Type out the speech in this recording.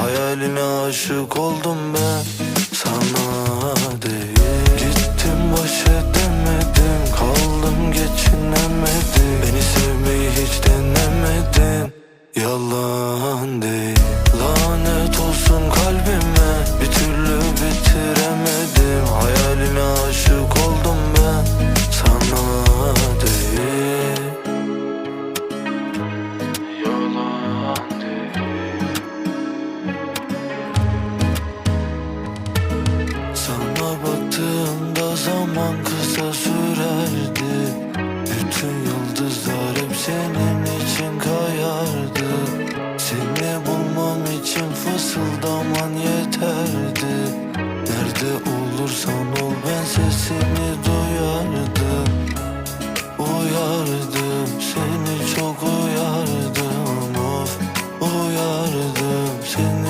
Hayaline aşık oldum ben. Sana değil. Gittim baş edemedim. Kaldım geçinemedim. Beni sevmeyi hiç denemedin. Yalan değil zaman kısa sürerdi. Bütün yıldızlar hep senin için kayardı. Seni bulmam için fısıldaman yeterdi. Nerede olursan ol ben sesini duyardım. Uyardım seni çok uyardım. Of Uyardım seni